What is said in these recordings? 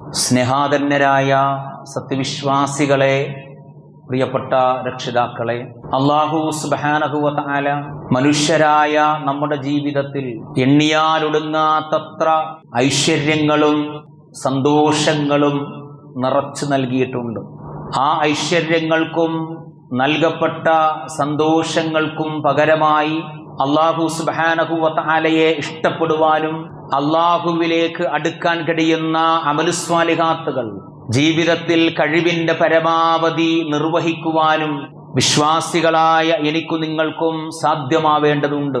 സ്നേഹാധന്യരായ സത്യവിശ്വാസികളെ പ്രിയപ്പെട്ട രക്ഷിതാക്കളെ അള്ളാഹു സുബാനഹുവല മനുഷ്യരായ നമ്മുടെ ജീവിതത്തിൽ എണ്ണിയാലൊടുങ്ങാത്തത്ര ഐശ്വര്യങ്ങളും സന്തോഷങ്ങളും നിറച്ചു നൽകിയിട്ടുണ്ട്. ആ ഐശ്വര്യങ്ങൾക്കും നൽകപ്പെട്ട സന്തോഷങ്ങൾക്കും പകരമായി അള്ളാഹു സുബാനഹുവലയെ ഇഷ്ടപ്പെടുവാനും അള്ളാഹുവിലേക്ക് അടുക്കാൻ കഴിയുന്ന അമലുസ്വാലിഹാത്തുകൾ ജീവിതത്തിൽ കഴിവിന്റെ പരമാവധി നിർവഹിക്കുവാനും വിശ്വാസികളായ എനിക്കു നിങ്ങൾക്കും സാധ്യമാവേണ്ടതുണ്ട്.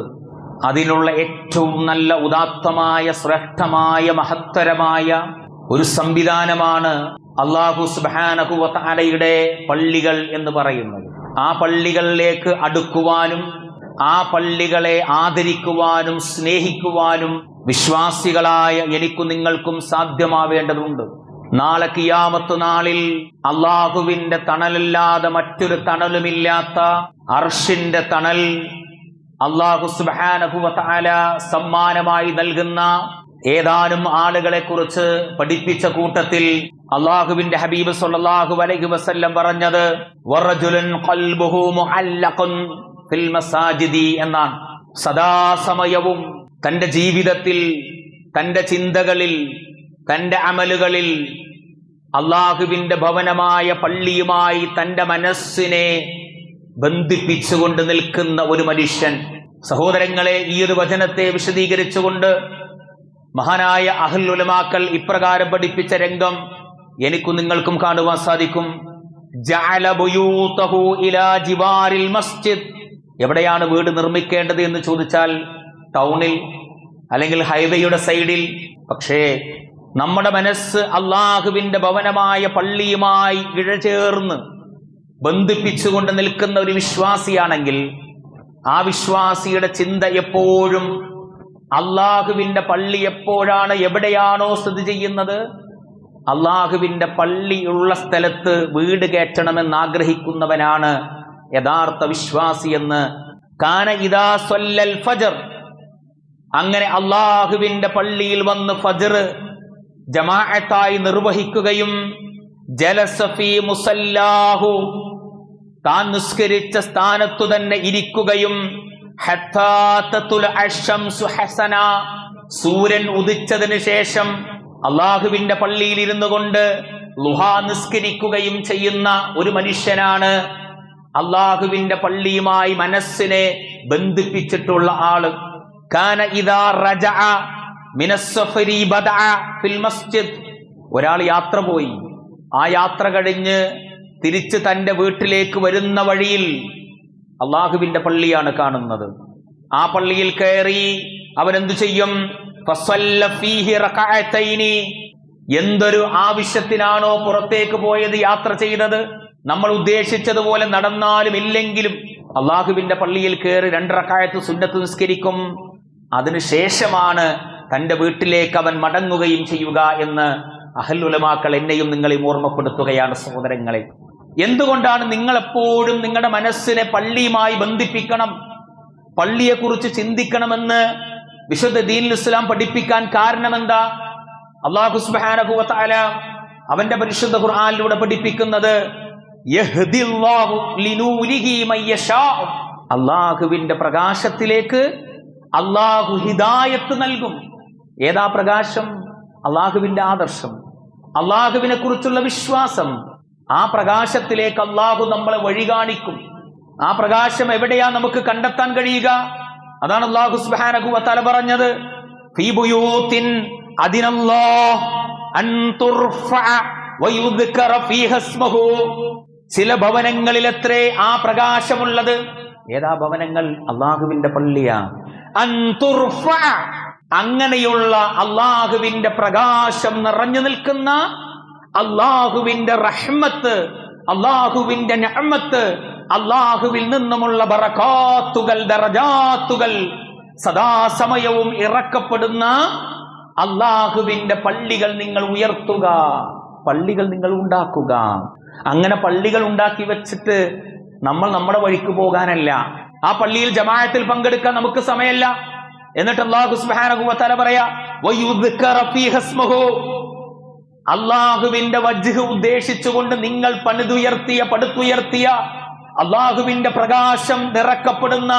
അതിനുള്ള ഏറ്റവും നല്ല ഉദാത്തമായ ശ്രേഷ്ഠമായ മഹത്തരമായ ഒരു സംവിധാനമാണ് അള്ളാഹു സുബാനഹുവലയുടെ പള്ളികൾ എന്ന് പറയുന്നത്. ആ പള്ളികളിലേക്ക് അടുക്കുവാനും ആ പള്ളികളെ ആദരിക്കുവാനും സ്നേഹിക്കുവാനും വിശ്വാസികളായ എനിക്കും നിങ്ങൾക്കും സാധ്യമാവേണ്ടതുണ്ട്. നാളെ കിയാമത്തു നാളിൽ അള്ളാഹുവിന്റെ തണലല്ലാതെ മറ്റൊരു തണലുമില്ലാത്ത അർഷിന്റെ തണൽ അള്ളാഹു സുബാനഹുല സമ്മാനമായി നൽകുന്ന ഏതാനും ആളുകളെ കുറിച്ച് പഠിപ്പിച്ച കൂട്ടത്തിൽ അള്ളാഹുവിന്റെ ഹബീബ് സൊല്ലാഹു അലൈഹി വസല്ലം പറഞ്ഞത് എന്നാണ്. സദാസമയവും തന്റെ ജീവിതത്തിൽ തന്റെ ചിന്തകളിൽ തന്റെ അമലുകളിൽ അള്ളാഹുവിന്റെ ഭവനമായ പള്ളിയുമായി തന്റെ മനസ്സിനെ ബന്ധിപ്പിച്ചുകൊണ്ട് നിൽക്കുന്ന ഒരു മനുഷ്യൻ. സഹോദരങ്ങളെ ഈ ഒരു വചനത്തെ വിശദീകരിച്ചുകൊണ്ട് മഹാനായ അഹൽ ഉലമാക്കൾ ഇപ്രകാരം പഠിപ്പിച്ച രംഗം എനിക്കും നിങ്ങൾക്കും കാണുവാൻ സാധിക്കും. എവിടെയാണ് വീട് നിർമ്മിക്കേണ്ടത് എന്ന് ചോദിച്ചാൽ ടൗണിൽ അല്ലെങ്കിൽ ഹൈവേയുടെ സൈഡിൽ പക്ഷേ നമ്മുടെ മനസ്സ് അള്ളാഹുവിന്റെ ഭവനമായ പള്ളിയുമായി ഇഴചേർന്ന് ബന്ധിപ്പിച്ചുകൊണ്ട് നിൽക്കുന്ന ഒരു വിശ്വാസിയാണെങ്കിൽ ആ വിശ്വാസിയുടെ ചിന്ത എപ്പോഴും അള്ളാഹുവിന്റെ പള്ളി എപ്പോഴാണ് എവിടെയാണോ സ്ഥിതി ചെയ്യുന്നത്? അള്ളാഹുവിന്റെ പള്ളിയുള്ള സ്ഥലത്ത് വീട് കയറ്റണമെന്ന് ആഗ്രഹിക്കുന്നവനാണ് യഥാർത്ഥ വിശ്വാസി എന്ന് കാന ഇതാ സൊല്ലൽ ഫജർ. അങ്ങനെ അള്ളാഹുവിന്റെ പള്ളിയിൽ വന്ന് ഫജർ ജമാഅത്തായി നിർവഹിക്കുകയും ജലസഫി മുസല്ലാഹു താൻ നിസ്കരിച്ച സ്ഥാനത്തു തന്നെ ഇരിക്കുകയും സൂര്യൻ ഉദിച്ചതിന് ശേഷം അള്ളാഹുവിന്റെ പള്ളിയിൽ ഇരുന്നു കൊണ്ട് ലുഹാ നിസ്കരിക്കുകയും ചെയ്യുന്ന ഒരു മനുഷ്യനാണ് അള്ളാഹുവിന്റെ പള്ളിയുമായി മനസ്സിനെ ബന്ധിപ്പിച്ചിട്ടുള്ള ആൾ. കാന ഇദാ റജഅ ബദഅ ഫിൽ മസ്ജിദ്. ഒരാൾ യാത്ര പോയി. ആ യാത്ര കഴിഞ്ഞ് തിരിച്ച് തന്റെ വീട്ടിലേക്ക് വരുന്ന വഴിയിൽ അള്ളാഹുവിന്റെ പള്ളിയാണ് കാണുന്നത്. ആ പള്ളിയിൽ കയറി അവൻ എന്തു ചെയ്യും. എന്തൊരു ആവശ്യത്തിനാണോ പുറത്തേക്ക് പോയത് യാത്ര ചെയ്തത്? നമ്മൾ ഉദ്ദേശിച്ചതുപോലെ നടന്നാലും ഇല്ലെങ്കിലും അള്ളാഹുവിന്റെ പള്ളിയിൽ കയറി രണ്ടറക്കായത്ത് സുന്നത്ത് നിസ്കരിക്കും. അതിനുശേഷമാണ് തന്റെ വീട്ടിലേക്ക് അവൻ മടങ്ങുകയും ചെയ്യുക എന്ന് അഹല്ലുലമാക്കൾ എന്നെയും നിങ്ങളെയും ഓർമ്മപ്പെടുത്തുകയാണ് സഹോദരങ്ങളെ. എന്തുകൊണ്ടാണ് നിങ്ങളെപ്പോഴും നിങ്ങളുടെ മനസ്സിനെ പള്ളിയുമായി ബന്ധിപ്പിക്കണം പള്ളിയെക്കുറിച്ച് ചിന്തിക്കണമെന്ന് വിശുദ്ധ ദീൻ ഇസ്ലാം പഠിപ്പിക്കാൻ കാരണമെന്താ? അള്ളാഹു സുബ്ഹാനഹു വതആല അവന്റെ പരിശുദ്ധ ഖുർആാനിലൂടെ പഠിപ്പിക്കുന്നത് അള്ളാഹുവിന്റെ പ്രകാശത്തിലേക്ക് അള്ളാഹു ഹിദായത്ത് നൽകും. ഏതാ പ്രകാശം? അള്ളാഹുവിന്റെ ആദർശം. അള്ളാഹുവിനെ കുറിച്ചുള്ള വിശ്വാസം. ആ പ്രകാശത്തിലേക്ക് അള്ളാഹു നമ്മളെ വഴി കാണിക്കും. ആ പ്രകാശം എവിടെയാ നമുക്ക് കണ്ടെത്താൻ കഴിയുക? അതാണ് അള്ളാഹു സുബ്ഹാനഹു വതആല പറഞ്ഞത്. ചില ഭവനങ്ങളിൽ എത്രേ ആ പ്രകാശമുള്ളത്? ഏതാ ഭവനങ്ങൾ? അള്ളാഹുവിന്റെ പള്ളിയാ. അൻ തുർഫഅ അങ്ങനെയുള്ള അള്ളാഹുവിന്റെ പ്രകാശം നിറഞ്ഞു നിൽക്കുന്ന അള്ളാഹുവിന്റെ റഹ്മത്ത് അള്ളാഹുവിന്റെ ഞമ്മത്ത് അള്ളാഹുവിൽ നിന്നുമുള്ള ബറകാത്തുകൾ ദറജാത്തുകൾ സദാസമയവും ഇറക്കപ്പെടുന്ന അള്ളാഹുവിന്റെ പള്ളികൾ നിങ്ങൾ ഉയർത്തുക പള്ളികൾ നിങ്ങൾ ഉണ്ടാക്കുക. അങ്ങനെ പള്ളികൾ ഉണ്ടാക്കി വെച്ചിട്ട് നമ്മൾ നമ്മുടെ വഴിക്ക് പോകാനല്ല ആ പള്ളിയിൽ ജമാഅത്തിൽ പങ്കെടുക്കാൻ നമുക്ക് സമയമല്ല. എന്നിട്ട് പറയാ അള്ളാഹുവിന്റെ വജ്ഹ് ഉദ്ദേശിച്ചുകൊണ്ട് നിങ്ങൾ പണിതുയർത്തിയ പടുത്തുയർത്തിയ അള്ളാഹുവിന്റെ പ്രകാശം നിറക്കപ്പെടുന്ന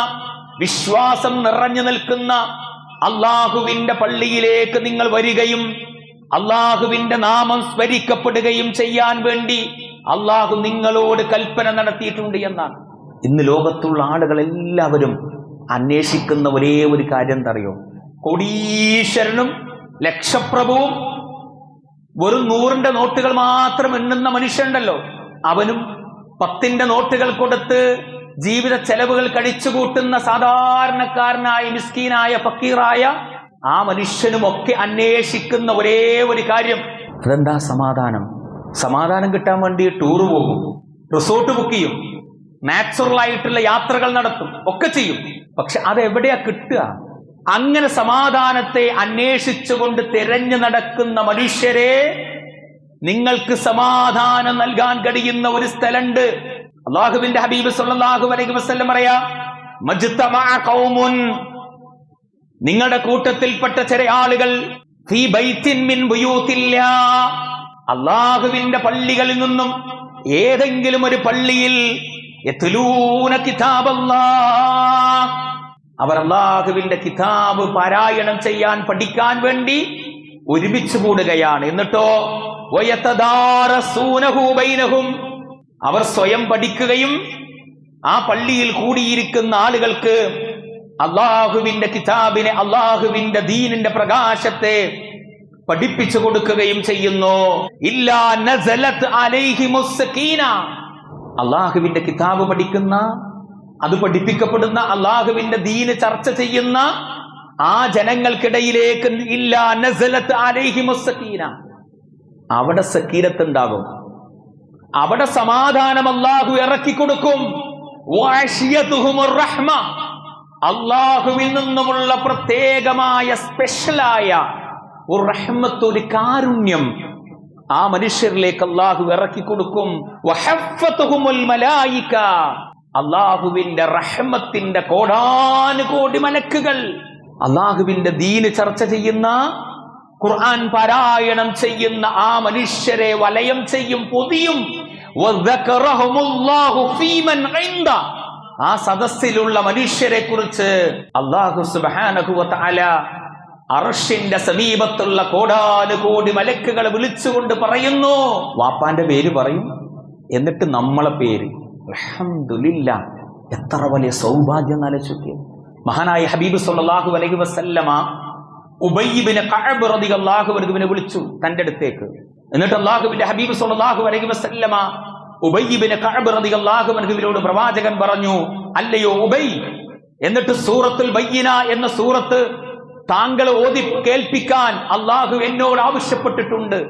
വിശ്വാസം നിറഞ്ഞു നിൽക്കുന്ന അള്ളാഹുവിന്റെ പള്ളിയിലേക്ക് നിങ്ങൾ വരികയും അള്ളാഹുവിന്റെ നാമം സ്മരിക്കപ്പെടുകയും ചെയ്യാൻ വേണ്ടി അള്ളാഹു നിങ്ങളോട് കൽപ്പന നടത്തിയിട്ടുണ്ട് എന്നാണ്. ഇന്ന് ലോകത്തുള്ള ആളുകളെല്ലാവരും അന്വേഷിക്കുന്ന ഒരേ ഒരു കാര്യം എന്തറിയോ കൊടീശ്വരനും ലക്ഷപ്രഭുവും വെറും നൂറിന്റെ നോട്ടുകൾ മാത്രം എണ്ണുന്ന മനുഷ്യണ്ടല്ലോ അവനും പത്തിന്റെ നോട്ടുകൾ കൊടുത്ത് ജീവിത ചെലവുകൾ കഴിച്ചുകൂട്ടുന്ന സാധാരണക്കാരനായ മിസ്കീനായ ഫക്കീറായ ആ മനുഷ്യനുമൊക്കെ അന്വേഷിക്കുന്ന ഒരേ ഒരു കാര്യം. അതെന്താ സമാധാനം? സമാധാനം കിട്ടാൻ വേണ്ടി ടൂർ പോകും. റിസോർട്ട് ബുക്ക് ചെയ്യും. നാച്ചുറൽ ആയിട്ടുള്ള യാത്രകൾ നടത്തും ഒക്കെ ചെയ്യും. പക്ഷെ അതെവിടെയാ കിട്ടുക? അങ്ങനെ സമാധാനത്തെ അന്വേഷിച്ചുകൊണ്ട് തിരഞ്ഞു നടക്കുന്ന മനുഷ്യരെ നിങ്ങൾക്ക് സമാധാനം നൽകാൻ കഴിയുന്ന ഒരു സ്ഥലമുണ്ട്. അള്ളാഹുബിന്റെ ഹബീബ് സല്ലല്ലാഹു അലൈഹി വസല്ലം പറയാ നിങ്ങളുടെ കൂട്ടത്തിൽപ്പെട്ട ചില ആളുകൾ അള്ളാഹുവിന്റെ പള്ളികളിൽ നിന്നും ഏതെങ്കിലും ഒരു പള്ളിയിൽ അവർ അള്ളാഹുവിന്റെ കിതാബ് പാരായണം ചെയ്യാൻ പഠിക്കാൻ വേണ്ടി ഒരുമിച്ച് കൂടുകയാണ്. എന്നിട്ടോ അവർ സ്വയം പഠിക്കുകയും ആ പള്ളിയിൽ കൂടിയിരിക്കുന്ന ആളുകൾക്ക് അള്ളാഹുവിന്റെ കിതാബിനെ അള്ളാഹുവിന്റെ ദീനിന്റെ പ്രകാശത്തെ പഠിപ്പിച്ചു കൊടുക്കുകയും ചെയ്യുന്നു. ഇല്ലാ അള്ളാഹുവിന്റെ കിതാബ് പഠിക്കുന്ന അത് പഠിപ്പിക്കപ്പെടുന്ന അള്ളാഹുവിന്റെ ദീന് ചർച്ച ചെയ്യുന്ന ആ ജനങ്ങൾക്കിടയിലേക്ക് അവിടെ സക്കീരത്ത് ഉണ്ടാകും അവിടെ സമാധാനം അള്ളാഹു ഇറക്കി കൊടുക്കും. അള്ളാഹുവിൽ നിന്നുമുള്ള പ്രത്യേകമായ സ്പെഷ്യലായ ഒരു കാരുണ്യം. ആ മനുഷ്യരിലേക്ക് അള്ളാഹു ഇറക്കി കൊടുക്കും. അള്ളാഹുവിന്റെ റഹ്മത്തിന്റെ കോടാനുകോടി മലക്കുകൾ അള്ളാഹുവിന്റെ ദീന് ചർച്ച ചെയ്യുന്ന ഖുർആൻ പാരായണം ചെയ്യുന്ന ആ മനുഷ്യരെ വലയം ചെയ്യും പൊതിയും. ആ സദസ്സിലുള്ള മനുഷ്യരെ കുറിച്ച് അള്ളാഹു സുബ്ഹാനഹു അർഷിന്റെ സമീപത്തുള്ള കോടാനുകോടി മലക്കുകളെ വിളിച്ചുകൊണ്ട് പറയുന്നു. വാപ്പാന്റെ പേര് പറയും. എന്നിട്ട് നമ്മളെ പേര്. അലഹമില്ല എത്ര വലിയ സൗഭാഗ്യം എന്നാലോചിക്കുക മഹാനായ ഹബീബ് സല്ലാഹു അലൈഹി വസല്ലമ അള്ളാഹു അൻഹുവിനെ വിളിച്ചു തന്റെ അടുത്തേക്ക്. എന്നിട്ട് അള്ളാഹുബിന്റെ ഹബീബ് സല്ലാഹു അലൈഹി വസല്ലമ അള്ളാഹു അൻഹുവിനോട് പ്രവാചകൻ പറഞ്ഞു അല്ലയോ ഉബൈ എന്നിട്ട് സൂറത്തുൽ ബയ്യന എന്ന സൂറത്ത് താങ്കൾ ഓതി കേൾപ്പിക്കാൻ അള്ളാഹു എന്നോട് ആവശ്യപ്പെട്ടിട്ടുണ്ട്.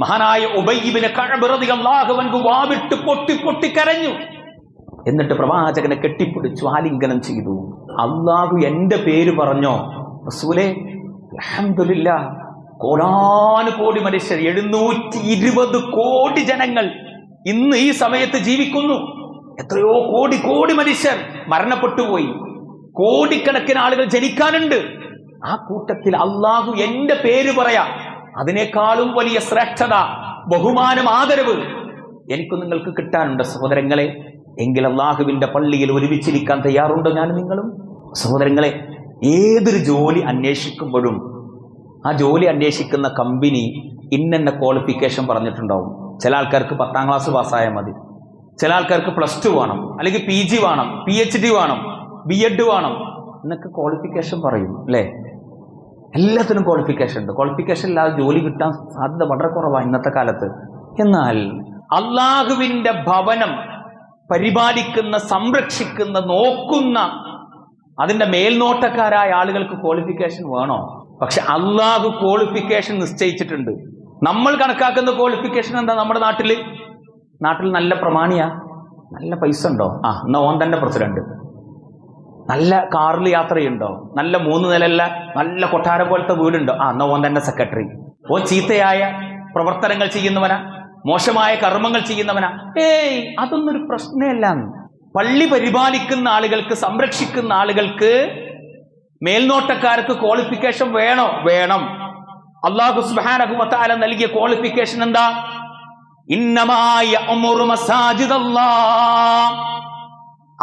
മഹാനായ ഉബൈബിനെ കഅബ് അള്ളാഹു അൻഹു വാവിട്ട് പൊട്ടി പൊട്ടി കരഞ്ഞു. എന്നിട്ട് പ്രവാചകനെ കെട്ടിപ്പിടിച്ചു ആലിംഗനം ചെയ്തു. അള്ളാഹു എന്റെ പേര് പറഞ്ഞോ? റസൂലേ അൽഹംദുലില്ലാ കോടാനു കോടി മനുഷ്യർ എഴുന്നൂറ്റി ഇരുപത് കോടി ജനങ്ങൾ ഇന്ന് ഈ സമയത്ത് ജീവിക്കുന്നു. എത്രയോ കോടി കോടി മനുഷ്യർ മരണപ്പെട്ടുപോയി. കോടിക്കണക്കിന് ആളുകൾ ജനിക്കാനുണ്ട്. ആ കൂട്ടത്തിൽ അള്ളാഹു എന്റെ പേര് പറയാ. അതിനേക്കാളും വലിയ ശ്രേഷ്ഠത ബഹുമാനം ആദരവ് എനിക്ക് നിങ്ങൾക്ക് കിട്ടാനുണ്ട് സഹോദരങ്ങളെ. എങ്കിൽ അള്ളാഹുവിന്റെ പള്ളിയിൽ ഒരുമിച്ചിരിക്കാൻ തയ്യാറുണ്ടോ ഞാൻ നിങ്ങളും? സഹോദരങ്ങളെ ഏതൊരു ജോലി അന്വേഷിക്കുമ്പോഴും ആ ജോലി അന്വേഷിക്കുന്ന കമ്പനി ഇന്നെന്ന ക്വാളിഫിക്കേഷൻ പറഞ്ഞിട്ടുണ്ടാവും. ചില ആൾക്കാർക്ക് പത്താം ക്ലാസ് പാസ്സായാൽ മതി. ചില ആൾക്കാർക്ക് പ്ലസ് ടു വേണം അല്ലെങ്കിൽ പി ജി വേണം പി എച്ച് ഡി വേണം ബി എഡ് വേണം എന്നൊക്കെ ക്വാളിഫിക്കേഷൻ പറയും അല്ലേ? എല്ലാത്തിനും ക്വാളിഫിക്കേഷൻ ഉണ്ട്. ക്വാളിഫിക്കേഷൻ ഇല്ലാതെ ജോലി കിട്ടാൻ സാധ്യത വളരെ കുറവാണ് ഇന്നത്തെ കാലത്ത്. എന്നാൽ അള്ളാഹുവിന്റെ ഭവനം പരിപാലിക്കുന്ന സംരക്ഷിക്കുന്ന നോക്കുന്ന അതിന്റെ മേൽനോട്ടക്കാരായ ആളുകൾക്ക് ക്വാളിഫിക്കേഷൻ വേണോ? പക്ഷെ അള്ളാഹു ക്വാളിഫിക്കേഷൻ നിശ്ചയിച്ചിട്ടുണ്ട്. നമ്മൾ കണക്കാക്കുന്ന ക്വാളിഫിക്കേഷൻ എന്താ നമ്മുടെ നാട്ടിൽ നാട്ടിൽ നല്ല പ്രമാണിയാ? നല്ല പൈസ ഉണ്ടോ? ആ എന്നാ ഓൻ തന്നെ പ്രസിഡന്റ് നല്ല കാറിൽ യാത്രയുണ്ടോ? നല്ല മൂന്ന് നിലല്ല നല്ല കൊട്ടാരം പോലത്തെ വീടുണ്ടോ? ആ എന്നാ ഓൻ തന്നെ സെക്രട്ടറി. ഓൻ ചീത്തയായ പ്രവർത്തനങ്ങൾ ചെയ്യുന്നവനാ മോശമായ കർമ്മങ്ങൾ ചെയ്യുന്നവനാ. ഏയ് അതൊന്നും ഒരു പ്രശ്നമല്ല പള്ളി പരിപാലിക്കുന്ന ആളുകൾക്ക് സംരക്ഷിക്കുന്ന ആളുകൾക്ക് മേൽനോട്ടക്കാർക്ക് ക്വാളിഫിക്കേഷൻ വേണോ? വേണം. അള്ളാഹു സുബ്ഹാനഹു വതആല നൽകിയ ക്വാളിഫിക്കേഷൻ എന്താ? ഇന്നമായ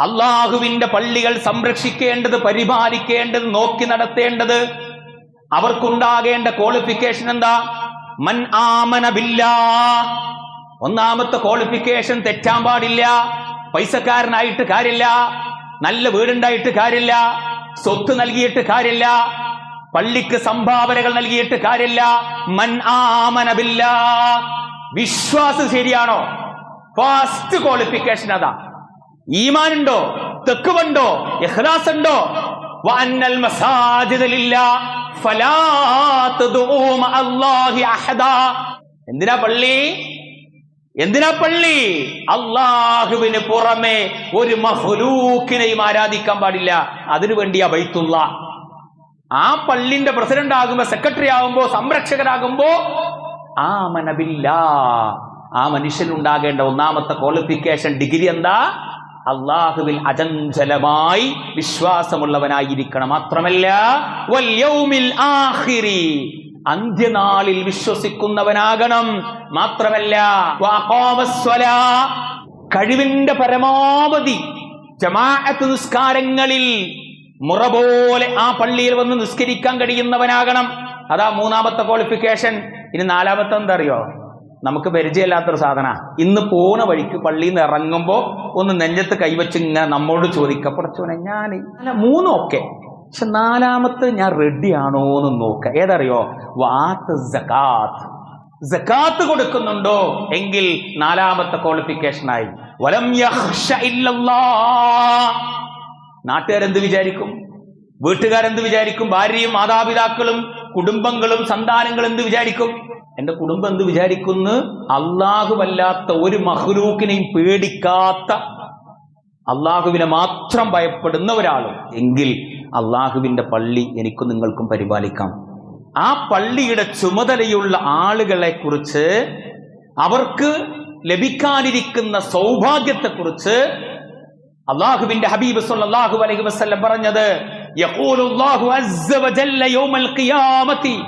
അള്ളാഹുവിന്റെ പള്ളികൾ സംരക്ഷിക്കേണ്ടത് പരിപാലിക്കേണ്ടത് നോക്കി നടത്തേണ്ടത്. അവർക്കുണ്ടാകേണ്ട ക്വാളിഫിക്കേഷൻ എന്താ? മൻ ആമന ബില്ലാ. ഒന്നാമത്തെ ക്വാളിഫിക്കേഷൻ തെറ്റാൻ പാടില്ല. പൈസക്കാരനായിട്ട് കാര്യമില്ല. നല്ല വീടുണ്ടായിട്ട് കാര്യമില്ല. സ്വത്ത് നൽകിയിട്ട് കാര്യമില്ല. പള്ളിക്ക് സംഭാവനകൾ നൽകിയിട്ട് കാര്യമില്ല. മൻ ആമന ബില്ലാ. വിശ്വാസം ശരിയാണോ? ഫസ്റ്റ് ക്വാളിഫിക്കേഷൻ അതാ. ഈമാൻ തെക്കുവണ്ടോ? എഹ്ലാസ് ഉണ്ടോ എന്തിനാ പള്ളി? എന്തിനാ പള്ളി? അള്ളാഹുവിന് പുറമെ ഒരു മഹ്ലൂക്കിനെയും ആരാധിക്കാൻ പാടില്ല. അതിനു വേണ്ടിയാ ബൈത്തുള്ള. ആ പള്ളിന്റെ പ്രസിഡന്റ് ആകുമ്പോ സെക്രട്ടറി ആകുമ്പോ സംരക്ഷകരാകുമ്പോ ആ മനബില്ല ആ മനുഷ്യനുണ്ടാകേണ്ട ഒന്നാമത്തെ ക്വാളിഫിക്കേഷൻ ഡിഗ്രി എന്താ? അള്ളാഹുവിൽ അചഞ്ചലമായി വിശ്വാസമുള്ളവനായിരിക്കണം. മാത്രമല്ല അന്ത്യനാളിൽ വിശ്വസിക്കുന്നവനാകണം. മാത്രമല്ല കഴിവിന്റെ പരമാവധി ജമാഅത്ത് നിസ്കാരങ്ങളിൽ മുറ പോലെ ആ പള്ളിയിൽ വന്ന് നിസ്കരിക്കാൻ കഴിയുന്നവനാകണം. അതാ മൂന്നാമത്തെ ക്വാളിഫിക്കേഷൻ ഇനി നാലാമത്തെ എന്താ അറിയോ? നമുക്ക് പരിചയമില്ലാത്തൊരു സാധന. ഇന്ന് പോണ വഴിക്ക് പള്ളിയിൽ നിന്ന് ഇറങ്ങുമ്പോ ഒന്ന് നെഞ്ചത്ത് കൈവച്ച് ഇങ്ങനെ നമ്മോട് ചോദിക്കുക പഠിച്ചോനെ ഞാൻ മൂന്നൊക്കെ പക്ഷെ നാലാമത്തെ ഞാൻ റെഡി ആണോ എന്ന് നോക്ക. ഏതറിയോ? വാത്ത് ജക്കാത്ത് ജക്കാത്ത് കൊടുക്കുന്നുണ്ടോ? എങ്കിൽ നാലാമത്തെ ക്വാളിഫിക്കേഷനായി വലം നാട്ടുകാരെന്ത് വിചാരിക്കും? വീട്ടുകാരെന്ത് വിചാരിക്കും? ഭാര്യയും മാതാപിതാക്കളും കുടുംബങ്ങളും സന്താനങ്ങളും എന്ത് വിചാരിക്കും? എന്റെ കുടുംബം എന്ത് വിചാരിക്കുന്നു? അള്ളാഹുവല്ലാത്ത ഒരു മഹ്ലൂക്കിനെയും പേടിക്കാത്ത അള്ളാഹുവിനെ മാത്രം ഭയപ്പെടുന്ന ഒരാളും. എങ്കിൽ അള്ളാഹുവിന്റെ പള്ളി എനിക്കും നിങ്ങൾക്കും പരിപാലിക്കാം. ആ പള്ളിയുടെ ചുമതലയുള്ള ആളുകളെ കുറിച്ച് അവർക്ക് ലഭിക്കാനിരിക്കുന്ന സൗഭാഗ്യത്തെക്കുറിച്ച് അള്ളാഹുവിന്റെ ഹബീബ് അള്ളാഹു അലൈഹി വസല്ലം പറഞ്ഞത് യഖൂലുല്ലാഹു അസ്സ വജല്ല യൗമൽ ഖിയാമത്തി.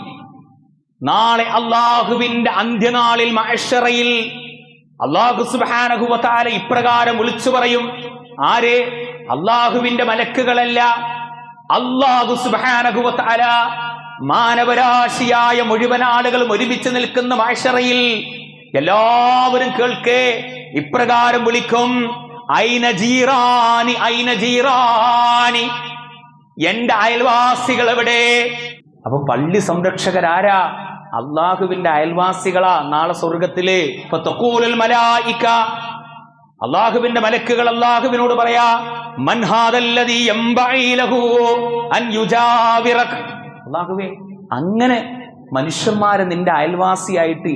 നാളെ അള്ളാഹുവിന്റെ അന്ത്യനാളിൽ മഹ്ശറയിൽ അള്ളാഹു സുബ്ഹാനഹു വതആല ഇപ്രകാരം വിളിച്ചു പറയും. ആരെ? അള്ളാഹുവിന്റെ മലക്കുകളല്ല. അള്ളാഹു സുബ്ഹാനഹു വതആല മാനവരാശിയായ മുഴുവൻ ആളുകളും ഒരുമിച്ച് നിൽക്കുന്ന മഹേശ്വറയിൽ എല്ലാവരും കേൾക്കേ ഇപ്രകാരം വിളിക്കും. ഐന ജീറാനി ഐന ജീറാനി. എന്റെ അയൽവാസികൾ എവിടെ? അപ്പൊ പള്ളി സംരക്ഷകരാരാ അള്ളാഹുവിന്റെ അയൽവാസികളാ. നാളെ സ്വർഗത്തിൽ. ഇപ്പൊ തൊക്കൂലൽ മലായിക്ക അള്ളാഹുവിന്റെ മലക്കുകൾ അള്ളാഹുവിനോട് പറയാ അള്ളാഹുവേ അങ്ങനെ മനുഷ്യന്മാരെ നിന്റെ അയൽവാസിയായിട്ട്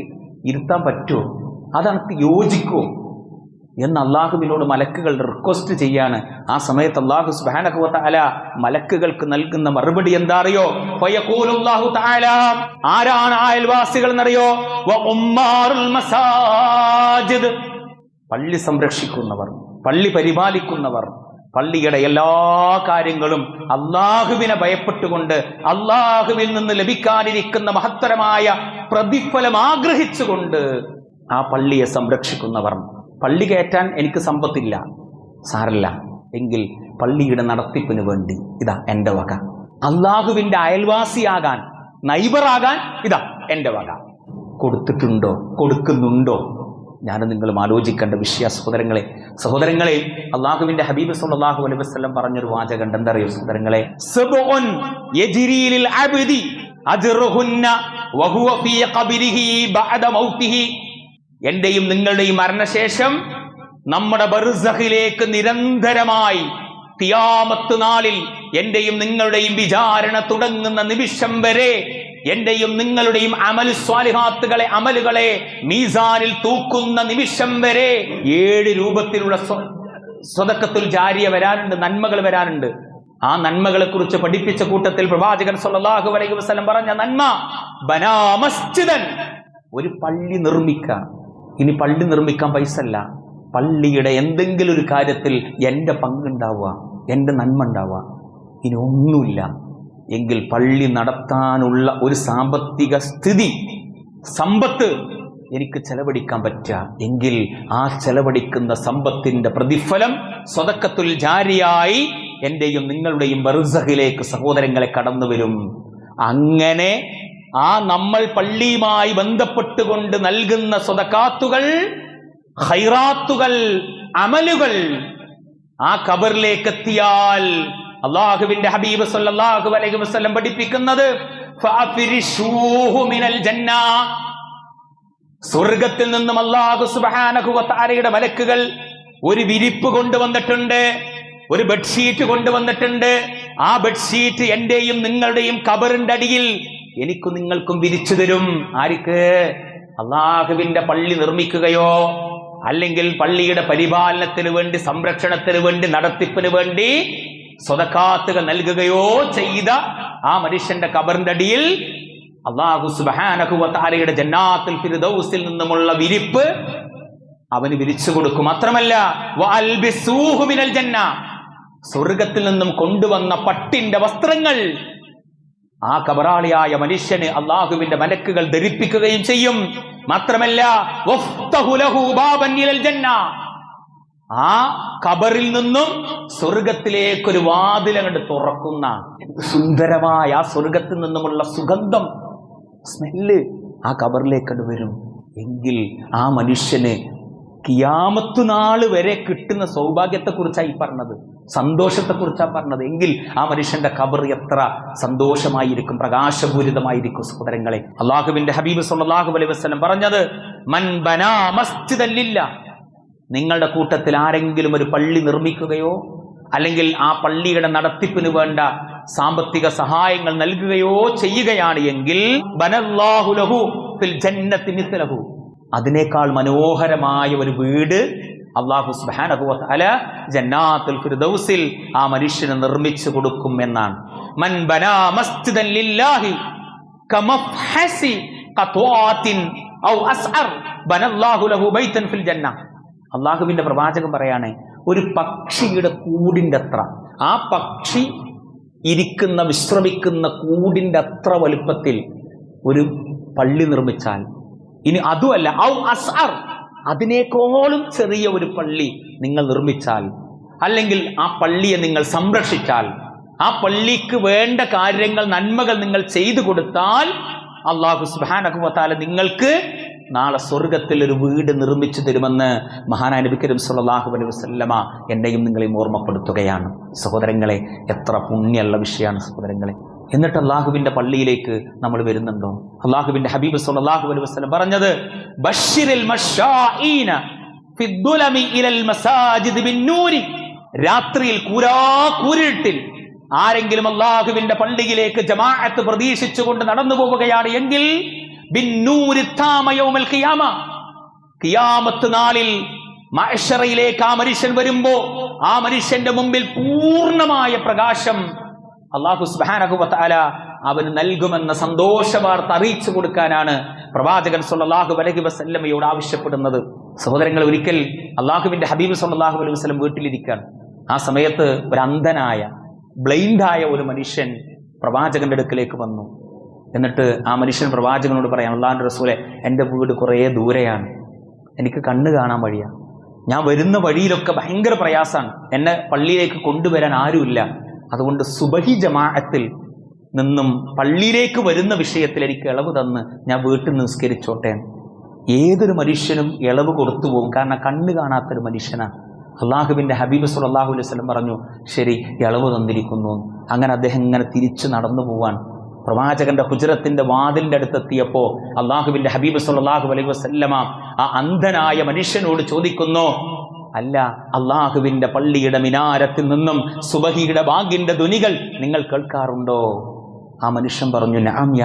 ഇരുത്താൻ പറ്റുമോ അതനക്ക് യോജിക്കുമോ എന്ന് അള്ളാഹുവിനോട് മലക്കുകൾ റിക്വസ്റ്റ് ചെയ്യാണ്. ആ സമയത്ത് അള്ളാഹു സുബ്ഹാനഹു തആല മലക്കുകൾക്ക് നൽകുന്ന മറുപടി എന്താ അറിയോ ആരാണ് അയൽവാസികൾ എന്നറിയോ? പള്ളി സംരക്ഷിക്കുന്നവർ പള്ളി പരിപാലിക്കുന്നവർ പള്ളിയുടെ എല്ലാ കാര്യങ്ങളും അള്ളാഹുവിനെ ഭയപ്പെട്ടുകൊണ്ട് അള്ളാഹുവിൽ നിന്ന് ലഭിക്കാനിരിക്കുന്ന മഹത്തരമായ പ്രതിഫലം ആഗ്രഹിച്ചുകൊണ്ട് ആ പള്ളിയെ സംരക്ഷിക്കുന്നവർ. പള്ളി കയറ്റാൻ എനിക്ക് സമ്പത്തില്ല. സാരല്ല. എങ്കിൽ പള്ളിയുടെ നടത്തിപ്പിന് വേണ്ടി ഇതാ എന്റെ വക. അള്ളാഹുവിന്റെ അയൽവാസിയാകാൻ നൈബറാകാൻ ഇതാ എന്റെ വക. കൊടുത്തിട്ടുണ്ടോ? കൊടുക്കുന്നുണ്ടോ? ഞാൻ നിങ്ങളും ആലോചിക്കേണ്ട വിഷയ സഹോദരങ്ങളെ സഹോദരങ്ങളെ അള്ളാഹുവിന്റെ ഹബീബ് സല്ലല്ലാഹു അലൈഹി വസ്ലം പറഞ്ഞൊരു വാചകം ഉണ്ട് എന്തറിയോ സഹോദരങ്ങളെ? എന്റെയും നിങ്ങളുടെയും മരണശേഷം നമ്മുടെ ബർസഹിലേക്ക് നിരന്തരമായി തിയാമത്ത് നാളിൽ എന്റെയും നിങ്ങളുടെയും വിചാരണ തുടങ്ങുന്ന നിമിഷം വരെ എന്റെയും നിങ്ങളുടെയും അമൽ സ്വാലിഹാത്തുകളെ അമലുകളെ മീസാനിൽ തൂക്കുന്ന നിമിഷം വരെ ഏഴ് രൂപത്തിലുള്ള സ്വ- സ്വതക്കത്തിൽ ജാരിയ വരാനുണ്ട് നന്മകൾ വരാനുണ്ട്. ആ നന്മകളെ കുറിച്ച് പഠിപ്പിച്ച കൂട്ടത്തിൽ പ്രവാചകൻ സല്ലാഹു അലൈഹി വസല്ലം പറഞ്ഞ നന്മ ബനാമസ്ജിദൻ ഒരു പള്ളി നിർമ്മിക്കുക. ഇനി പള്ളി നിർമ്മിക്കാൻ പൈസ അല്ല പള്ളിയുടെ എന്തെങ്കിലും ഒരു കാര്യത്തിൽ എന്റെ പങ്കുണ്ടാവുക എന്റെ നന്മ ഉണ്ടാവുക. ഇനി ഒന്നുമില്ല. എങ്കിൽ പള്ളി നടത്താനുള്ള ഒരു സാമ്പത്തിക സ്ഥിതി സമ്പത്ത് എനിക്ക് ചെലവഴിക്കാൻ പറ്റുക. എങ്കിൽ ആ ചെലവഴിക്കുന്ന സമ്പത്തിന്റെ പ്രതിഫലം സ്വതക്കത്തുൽ ജാരിയായി എന്റെയും നിങ്ങളുടെയും ബറുസഹിലേക്ക് സഹോദരങ്ങളെ കടന്നു വരും അങ്ങനെ ആ നമ്മൾ പള്ളിയുമായി ബന്ധപ്പെട്ടുകൊണ്ട് നൽകുന്ന സ്വതക്കാത്തുകൾ ഹൈറാത്തുകൾ അമലുകൾ ആ കബറിലേക്ക് എത്തിയാൽ അള്ളാഹുവിന്റെ ഹബീബ് സല്ലല്ലാഹു അലൈഹി വസ്ലം പഠിപ്പിക്കുന്നത് സ്വർഗത്തിൽ നിന്നും അള്ളാഹു സുബാനഹുവാരയുടെ മലക്കുകൾ ഒരു വിരിപ്പ് കൊണ്ടുവന്നിട്ടുണ്ട് ഒരു ബെഡ്ഷീറ്റ് കൊണ്ടുവന്നിട്ടുണ്ട്. ആ ബെഡ്ഷീറ്റ് എന്റെയും നിങ്ങളുടെയും കബറിന്റെ അടിയിൽ എനിക്കും നിങ്ങൾക്കും വിരിച്ചു തരും. ആർക്ക്? അള്ളാഹുവിന്റെ പള്ളി നിർമ്മിക്കുകയോ അല്ലെങ്കിൽ പള്ളിയുടെ പരിപാലനത്തിന് വേണ്ടി സംരക്ഷണത്തിന് വേണ്ടി നടത്തിപ്പിന് വേണ്ടി സ്വതക്കാത്തുകൾ നൽകുകയോ ചെയ്ത ആ മനുഷ്യന്റെ കബറിന്റെ അടിയിൽ അള്ളാഹു സുബാനഹുവത്താരയുടെ ജന്നാത്തിൽ ഫിർദൗസിൽ നിന്നുമുള്ള വിരിപ്പ് അവന് വിരിച്ചു കൊടുക്കും. മാത്രമല്ല ജന്ന സ്വർഗത്തിൽ നിന്നും കൊണ്ടുവന്ന പട്ടിന്റെ വസ്ത്രങ്ങൾ ആ കബറാളിയായ മനുഷ്യന് അള്ളാഹുവിന്റെ മലക്കുകൾ ധരിപ്പിക്കുകയും ചെയ്യും. മാത്രമല്ല ആ കബറിൽ നിന്നും സ്വർഗത്തിലേക്കൊരു വാതിൽ അങ്ങോട്ട് തുറക്കുന്ന സുന്ദരമായ ആ സ്വർഗത്തിൽ നിന്നുമുള്ള സുഗന്ധം സ്മെല്ല് ആ കബറിലേക്ക് വരും. എങ്കിൽ ആ മനുഷ്യന് കിയാമത്തു നാൾ വരെ കിട്ടുന്ന സൗഭാഗ്യത്തെക്കുറിച്ചായി പറഞ്ഞത്. സന്തോഷത്തെക്കുറിച്ചാണ് പറഞ്ഞത്. എങ്കിൽ ആ മനുഷ്യന്റെ കബർ എത്ര സന്തോഷമായിരിക്കും പ്രകാശപൂരിതമായിരിക്കും സഹോദരങ്ങളെ. അള്ളാഹുവിന്റെ ഹബീബ് സല്ലാഹു അലൈഹി വസ്ലം പറഞ്ഞത് മൻ ബനാ മസ്ജിദല്ലില്ല നിങ്ങളുടെ കൂട്ടത്തിൽ ആരെങ്കിലും ഒരു പള്ളി നിർമ്മിക്കുകയോ അല്ലെങ്കിൽ ആ പള്ളിയുടെ നടത്തിപ്പിന് വേണ്ട സാമ്പത്തിക സഹായങ്ങൾ നൽകുകയോ ചെയ്യുകയാണ് എങ്കിൽ അതിനേക്കാൾ മനോഹരമായ ഒരു വീട് അള്ളാഹു സുബ്ഹാനഹു അല ജന്നാത്തുൽ ഫിർദൗസിൽ ആ മനുഷ്യന് നിർമ്മിച്ചു കൊടുക്കും എന്നാണ്. മൻ ബനാ മസ്ജിദൻ ലില്ലാഹി കമഫ്ഹസി ഖത്വാത്തിൻ ഔ അസ്അർ ബനല്ലാഹു ലഹു ബൈതൻ ഫിൽ ജന്ന. അള്ളാഹുവിന്റെ പ്രവാചകൻ പറയാണ് ഒരു പക്ഷിയുടെ കൂടിന്റെ അത്ര ആ പക്ഷി ഇരിക്കുന്ന വിശ്രമിക്കുന്ന കൂടിന്റെ അത്ര വലുപ്പത്തിൽ ഒരു പള്ളി നിർമ്മിച്ചാൽ. ഇനി അതുമല്ല ഔ അസ്അർ അതിനേക്കാളും ചെറിയ ഒരു പള്ളി നിങ്ങൾ നിർമ്മിച്ചാൽ അല്ലെങ്കിൽ ആ പള്ളിയെ നിങ്ങൾ സംരക്ഷിച്ചാൽ ആ പള്ളിക്ക് വേണ്ട കാര്യങ്ങൾ നന്മകൾ നിങ്ങൾ ചെയ്തു കൊടുത്താൽ അള്ളാഹു സുബാനകുമത്താല നിങ്ങൾക്ക് നാളെ സ്വർഗത്തിൽ ഒരു വീട് നിർമ്മിച്ചു തരുമെന്ന് മഹാനായ നബി കരീം സല്ലല്ലാഹു അലൈഹി വസല്ലമ എന്നെയും നിങ്ങളെയും ഓർമ്മപ്പെടുത്തുകയാണ്. സഹോദരങ്ങളെ എത്ര പുണ്യമുള്ള വിഷയമാണ് സഹോദരങ്ങളെ. എന്നിട്ട് അള്ളാഹുവിന്റെ പള്ളിയിലേക്ക് നമ്മൾ വരുന്നുണ്ടോ? അള്ളാഹുവിന്റെ ഹബീബ് അള്ളാഹു അലൈഹി വസ്ലം പറഞ്ഞത് രാത്രിയിൽ കൂരാ കൂരിട്ടിൽ ആരെങ്കിലും അള്ളാഹുവിന്റെ പള്ളിയിലേക്ക് ജമാഅത്ത് പ്രതീക്ഷിച്ചുകൊണ്ട് നടന്നു പോവുകയാണ് എങ്കിൽ നാളിൽ മഅ്ശറയിലേക്ക് ആ മനുഷ്യൻ വരുമ്പോ ആ മനുഷ്യന്റെ മുമ്പിൽ പൂർണമായ പ്രകാശം അള്ളാഹു സുബ്ഹാനഹു വതആല അവന് നൽകുമെന്ന സന്തോഷവാർത്ത അറിയിച്ചു കൊടുക്കാനാണ് പ്രവാചകൻ സുല്ലാഹു അലൈഹി വസല്ലമയോട് ആവശ്യപ്പെടുന്നത്. സഹോദരങ്ങൾ ഒരിക്കൽ അള്ളാഹുവിന്റെ ഹബീബ് സുല്ലാഹു അലൈഹി വസ്ലം വീട്ടിലിരിക്കുകയാണ് ആ സമയത്ത് ഒരു അന്ധനായ ബ്ലൈൻഡായ ഒരു മനുഷ്യൻ പ്രവാചകന്റെ അടുക്കലേക്ക് വന്നു. എന്നിട്ട് ആ മനുഷ്യൻ പ്രവാചകനോട് പറയാം അള്ളാഹിന്റെ റസൂലെ എന്റെ വീട് കുറേ ദൂരെയാണ്. എനിക്ക് കണ്ണ് കാണാൻ വഴിയാണ് ഞാൻ വരുന്ന വഴിയിലൊക്കെ ഭയങ്കര പ്രയാസമാണ് എന്നെ പള്ളിയിലേക്ക് കൊണ്ടുവരാൻ ആരുമില്ല. അതുകൊണ്ട് സുബഹി ജമാഅത്തിൽ നിന്നും പള്ളിയിലേക്ക് വരുന്ന വിഷയത്തിൽ എനിക്ക് ഇളവ് തന്ന് ഞാൻ വീട്ടിൽ നിസ്കരിച്ചോട്ടെ. ഏതൊരു മനുഷ്യനും ഇളവ് കൊടുത്തു പോകും. കാരണം കണ്ണ് കാണാത്തൊരു മനുഷ്യനാണ് അള്ളാഹുവിന്റെ ഹബീബ് സുല്ലാഹു അലൈഹി സ്വലം പറഞ്ഞു ശരി ഇളവ് തന്നിരിക്കുന്നു. അങ്ങനെ അദ്ദേഹം ഇങ്ങനെ തിരിച്ചു നടന്നു പോവാൻ പ്രവാചകന്റെ ഹുജറത്തിന്റെ വാതിലിന്റെ അടുത്തെത്തിയപ്പോൾ അള്ളാഹുവിന്റെ ഹബീബ് സുല്ലാഹു അലൈഹി വസല്ലമ ആ അന്ധനായ മനുഷ്യനോട് ചോദിക്കുന്നു അല്ല അള്ളാഹുവിന്റെ പള്ളിയുടെ മിനാരത്തിൽ നിന്നും സുബഹിയുടെ ബാഗിന്റെ ധ്വനികൾ നിങ്ങൾ കേൾക്കാറുണ്ടോ? ആ മനുഷ്യൻ പറഞ്ഞു നാം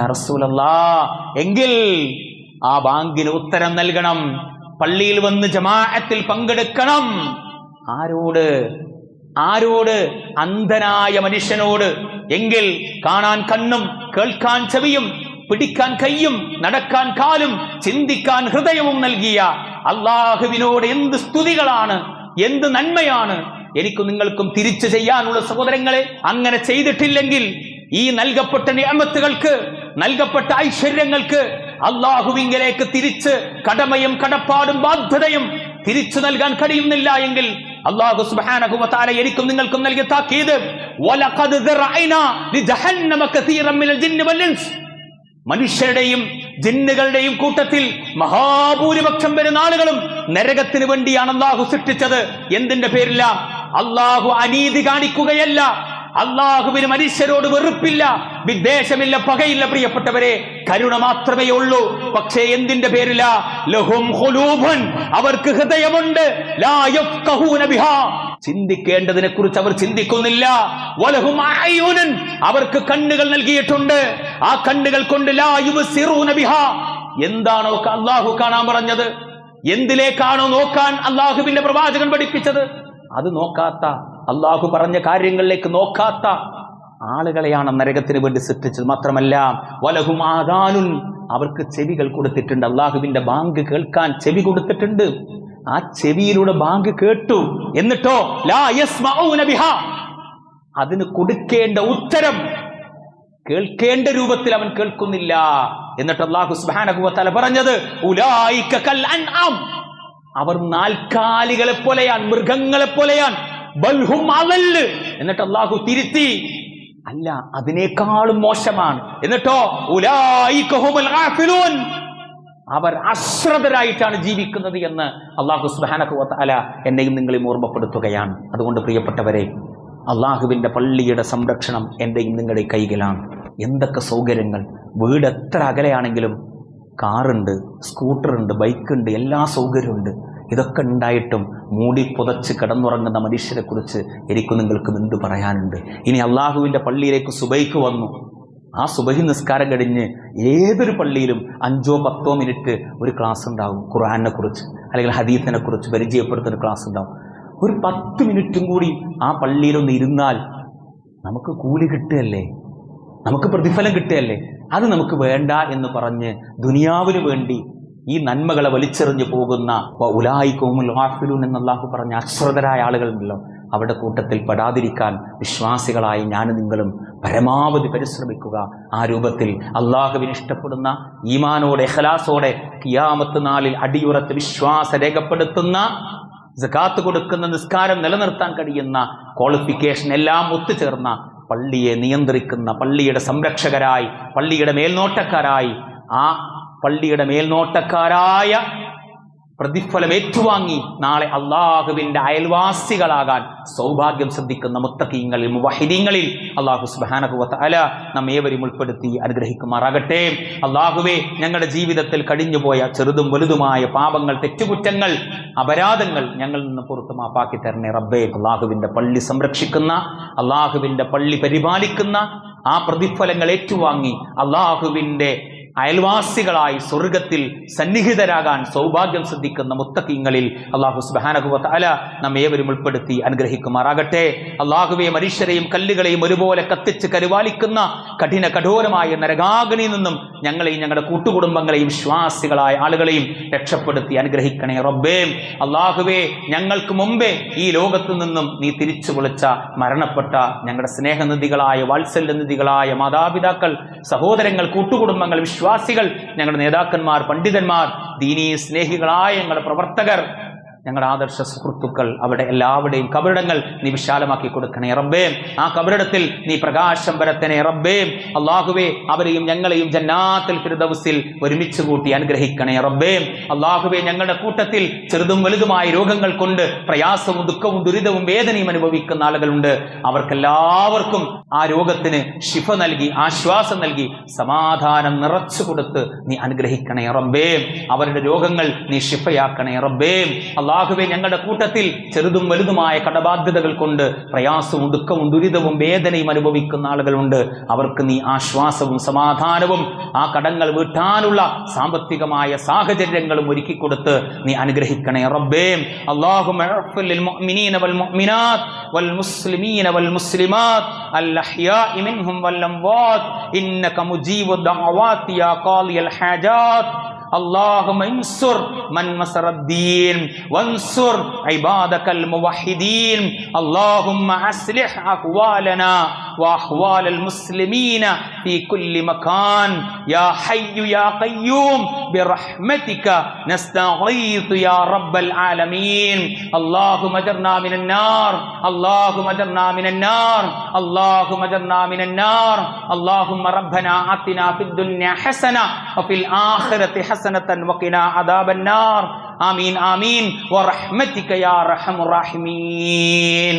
എങ്കിൽ ആ ബാങ്കിന് ഉത്തരം നൽകണം. പള്ളിയിൽ വന്ന് ജമാഅത്തിൽ പങ്കെടുക്കണം. ആരോട്? ആരോട്? അന്ധനായ മനുഷ്യനോട്. എങ്കിൽ കാണാൻ കണ്ണും കേൾക്കാൻ ചെവിയും പിടിക്കാൻ കൈയും നടക്കാൻ കാലും ചിന്തിക്കാൻ ഹൃദയവും നൽകിയ അള്ളാഹുവിനോട് എന്ത് സ്തുതികളാണ് എന്ത് നന്മയാണ് എനിക്കും നിങ്ങൾക്കും തിരിച്ചു ചെയ്യാനുള്ള സഹോദരങ്ങളെ അങ്ങനെ ചെയ്തിട്ടില്ലെങ്കിൽ ഈ നൽകപ്പെട്ട നിയമത്തുകൾക്ക് നൽകപ്പെട്ട ഐശ്വര്യങ്ങൾക്ക് അള്ളാഹുവിങ്കലേക്ക് തിരിച്ച് കടമയും കടപ്പാടും ബാധ്യതയും തിരിച്ചു നൽകാൻ കഴിയുന്നില്ല എങ്കിൽ അള്ളാഹു സുബാനഹുവത്താല എനിക്കും നിങ്ങൾക്കും നൽകിയ താക്കീത് മനുഷ്യരുടെയും ജിന്നുകളുടെയും കൂട്ടത്തിൽ മഹാഭൂരിപക്ഷം വരുന്ന ആളുകളും നരകത്തിന് വേണ്ടിയാണ് അള്ളാഹു സൃഷ്ടിച്ചത്. എന്തിന്റെ പേരില്ല അള്ളാഹു അനീതി കാണിക്കുകയല്ല. അള്ളാഹുവിന് മനുഷ്യരോട് വെറുപ്പില്ല വിദ്വേഷമില്ല പകയില്ല പ്രിയപ്പെട്ടവരെ. കരുണ മാത്രമേ ഉള്ളൂ. പക്ഷേ എന്തിന്റെ പേരില? ലഹും അവർക്ക് ഹൃദയമുണ്ട്. ചിന്തിക്കേണ്ടതിനെ കുറിച്ച് അവർ ചിന്തിക്കുന്നില്ല. അവർക്ക് കണ്ണുകൾ നൽകിയിട്ടുണ്ട്. ആ കണ്ണുകൾ കൊണ്ട് എന്താണോ അള്ളാഹു കാണാൻ പറഞ്ഞത്? എന്തിലേക്കാണോ നോക്കാൻ അള്ളാഹുവിന്റെ പ്രവാചകൻ പഠിപ്പിച്ചത്? അത് നോക്കാത്ത അള്ളാഹു പറഞ്ഞ കാര്യങ്ങളിലേക്ക് നോക്കാത്ത ആളുകളെയാണ് നരകത്തിന് വേണ്ടി സൃഷ്ടിച്ചത്. മാത്രമല്ല വലഹുമാകാനും അവർക്ക് ചെവികൾ കൊടുത്തിട്ടുണ്ട്. അള്ളാഹുവിന്റെ ബാങ്ക് കേൾക്കാൻ ചെവി കൊടുത്തിട്ടുണ്ട്. ആ ചെവിയിലൂടെ ബാങ്ക് കേട്ടു. എന്നിട്ടോ അതിന് കൊടുക്കേണ്ട ഉത്തരം കേൾക്കേണ്ട രൂപത്തിൽ അവൻ കേൾക്കുന്നില്ല. എന്നിട്ട് അള്ളാഹു പറഞ്ഞത് അവർ നാൽക്കാലികളെ പോലെയാണ് മൃഗങ്ങളെ പോലെയാണ്. എന്നിട്ട് അള്ളാഹു തിരുത്തി. അല്ല അതിനേക്കാളും മോശമാണ്. എന്നിട്ടോ ഉലായി അവർ അശ്രദ്ധരായിട്ടാണ് ജീവിക്കുന്നത് എന്ന് അള്ളാഹു സുബ്ഹാനഹു അല എന്നെയും നിങ്ങളെയും ഓർമ്മപ്പെടുത്തുകയാണ്. അതുകൊണ്ട് പ്രിയപ്പെട്ടവരെ അള്ളാഹുവിന്റെ പള്ളിയുടെ സംരക്ഷണം എന്റെയും നിങ്ങളുടെ കൈകളാണ് എന്തൊക്കെ സൗകര്യങ്ങൾ? വീട് എത്ര അകലെയാണെങ്കിലും കാറുണ്ട് സ്കൂട്ടറുണ്ട് ബൈക്കുണ്ട് എല്ലാ സൗകര്യമുണ്ട്. ഇതൊക്കെ ഉണ്ടായിട്ടും മൂടി പുതച്ച് കിടന്നുറങ്ങുന്ന മനുഷ്യരെക്കുറിച്ച് എനിക്ക് നിങ്ങൾക്കും എന്ത് പറയാനുണ്ട്? ഇനി അള്ളാഹുവിന്റെ പള്ളിയിലേക്ക് സുബൈക്ക് വന്നു. ആ സുബഹി നിസ്കാരം കഴിഞ്ഞ് ഏതൊരു പള്ളിയിലും അഞ്ചോ പത്തോ മിനിറ്റ് ഒരു ക്ലാസ് ഉണ്ടാകും ഖുർആാനെ കുറിച്ച് അല്ലെങ്കിൽ ഹദീഫിനെ കുറിച്ച് പരിചയപ്പെടുത്തുന്ന ക്ലാസ് ഉണ്ടാകും. ഒരു പത്ത് മിനിറ്റും കൂടി ആ പള്ളിയിലൊന്ന് ഇരുന്നാൽ നമുക്ക് കൂലി കിട്ടുകയല്ലേ? നമുക്ക് പ്രതിഫലം കിട്ടുകയല്ലേ? അത് നമുക്ക് വേണ്ട എന്ന് പറഞ്ഞ് ദുനിയാവിന് വേണ്ടി ഈ നന്മകളെ വലിച്ചെറിഞ്ഞു പോകുന്ന ഉലായി കോമുൽ ആഫിലൂൻ എന്നല്ലാഹു പറഞ്ഞ അശ്രദ്ധരായ ആളുകളുണ്ടല്ലോ. അവിടെ കൂട്ടത്തിൽ പെടാതിരിക്കാൻ വിശ്വാസികളായി ഞാൻ നിങ്ങളും പരമാവധി പരിശ്രമിക്കുക. ആ രൂപത്തിൽ അള്ളാഹുവിന് ഇഷ്ടപ്പെടുന്ന ഈമാനോടെ എഹലാസോടെ കിയാമത്ത് നാളിൽ അടിയുറത്ത് വിശ്വാസ രേഖപ്പെടുത്തുന്ന സകാത്ത് കൊടുക്കുന്ന നിസ്കാരം നിലനിർത്താൻ കഴിയുന്ന ക്വാളിഫിക്കേഷൻ എല്ലാം ഒത്തുചേർന്ന പള്ളിയെ നിയന്ത്രിക്കുന്ന പള്ളിയുടെ സംരക്ഷകരായി പള്ളിയുടെ മേൽനോട്ടക്കാരായി ആ പള്ളിയുടെ മേൽനോട്ടക്കാരായ പ്രതിഫലം ഏറ്റുവാങ്ങി നാളെ അള്ളാഹുവിന്റെ അയൽവാസികളാകാൻ സൗഭാഗ്യം ശ്രദ്ധിക്കുന്ന മുത്തക്കീങ്ങളിൽ മുവഹിദീങ്ങളിൽ അള്ളാഹു സുബാനഹുവത്ത് അല നമ്മേവരും ഉൾപ്പെടുത്തി അനുഗ്രഹിക്കുമാറാകട്ടെ. അള്ളാഹുവെ ഞങ്ങളുടെ ജീവിതത്തിൽ കഴിഞ്ഞുപോയ ചെറുതും വലുതുമായ പാപങ്ങൾ തെറ്റുകുറ്റങ്ങൾ അപരാധങ്ങൾ ഞങ്ങളിൽ നിന്ന് പുറത്ത് മാപ്പാക്കി തരണേ റബ്ബേ. അള്ളാഹുവിന്റെ പള്ളി സംരക്ഷിക്കുന്ന അള്ളാഹുവിന്റെ പള്ളി പരിപാലിക്കുന്ന ആ പ്രതിഫലങ്ങൾ ഏറ്റുവാങ്ങി അള്ളാഹുവിന്റെ അയൽവാസികളായി സ്വർഗത്തിൽ സന്നിഹിതരാകാൻ സൗഭാഗ്യം സിദ്ധിക്കുന്ന മുത്തക്കിങ്ങളിൽ അള്ളാഹു സുബാനഹുവത്ത് അല നമ്മേവരും ഉൾപ്പെടുത്തി അനുഗ്രഹിക്കുമാറാകട്ടെ. അള്ളാഹുവെ മനുഷ്യരെയും കല്ലുകളെയും ഒരുപോലെ കത്തിച്ച് കരുവാലിക്കുന്ന കഠിന കഠോരമായ നരകാഗ്നിയിൽ നിന്നും ഞങ്ങളെയും ഞങ്ങളുടെ കൂട്ടുകുടുംബങ്ങളെയും ശ്വാസികളായ ആളുകളെയും രക്ഷപ്പെടുത്തി അനുഗ്രഹിക്കണേ റബ്ബേ. അള്ളാഹുവെ ഞങ്ങൾക്ക് മുമ്പേ ഈ ലോകത്തു നിന്നും നീ തിരിച്ചു വിളിച്ച മരണപ്പെട്ട ഞങ്ങളുടെ സ്നേഹനിധികളായ വാത്സല്യനിധികളായ മാതാപിതാക്കൾ സഹോദരങ്ങൾ കൂട്ടുകുടുംബങ്ങൾ വിശ്വാസികൾ ഞങ്ങളുടെ നേതാക്കന്മാർ പണ്ഡിതന്മാർ ദീനീ സ്നേഹികളായ ഞങ്ങളുടെ പ്രവർത്തകർ ഞങ്ങളുടെ ആദർശ സുഹൃത്തുക്കൾ അവിടെ എല്ലാവരുടെയും കബറിടങ്ങൾ നീ വിശാലമാക്കി കൊടുക്കണേ റബ്ബേ. ആ കബറിടത്തിൽ നീ പ്രകാശം വരത്തനെ റബ്ബേ. അള്ളാഹുവേ അവരെയും ഞങ്ങളെയും ജന്നാത്തിൽ ഫിർദൗസിൽ ഒരുമിച്ച് കൂട്ടി അനുഗ്രഹിക്കണേ റബ്ബേ. അള്ളാഹുവേ ഞങ്ങളുടെ കൂട്ടത്തിൽ ചെറുതും വലുതുമായ രോഗങ്ങൾ കൊണ്ട് പ്രയാസവും ദുഃഖവും ദുരിതവും വേദനയും അനുഭവിക്കുന്ന ആളുകളുണ്ട്. അവർക്കെല്ലാവർക്കും ആ രോഗത്തിന് ശിഫ നൽകി ആശ്വാസം നൽകി സമാധാനം നിറച്ചു കൊടുത്ത് നീ അനുഗ്രഹിക്കണേ റബ്ബേ. അവരുടെ രോഗങ്ങൾ നീ ശിഫയാക്കണേ റബ്ബേ. അള്ളാഹുവെ ഞങ്ങളുടെ കൂട്ടത്തിൽ ചെറുതും വലുതുമായ കടബാധ്യതകൾ കൊണ്ട് പ്രയാസവും ദുഃഖവും ദുരിതവും വേദനയും അനുഭവിക്കുന്ന ആളുകളുണ്ട് അവർക്ക് നീ ആശ്വാസവും സമാധാനവും ആ കടങ്ങൾ വീട്ടാനുള്ള സാമ്പത്തികമായ സാഹചര്യങ്ങളും ഒരുക്കി കൊടുത്ത് നീ അനുഗ്രഹിക്കണേ റബ്ബേ അള്ളാഹു والمسلمين والمسلمات الأحياء منهم والأموات إنك مجيب الدعوات يا قاضي الحاجات اللهم انصر من مسر الدين وانصر عبادك الموحدين اللهم اصلح احوالنا وأحوال المسلمين في كل مكان يا حي يا قيوم برحمتك نستغيث يا رب العالمين اللهم اجرنا من النار اللهم اجرنا من النار اللهم اجرنا من النار اللهم ربنا آتنا في الدنيا حسنة وفي الآخرة حسنة وقنا عذاب النار آمين آمين ورحمتك يا أرحم الراحمين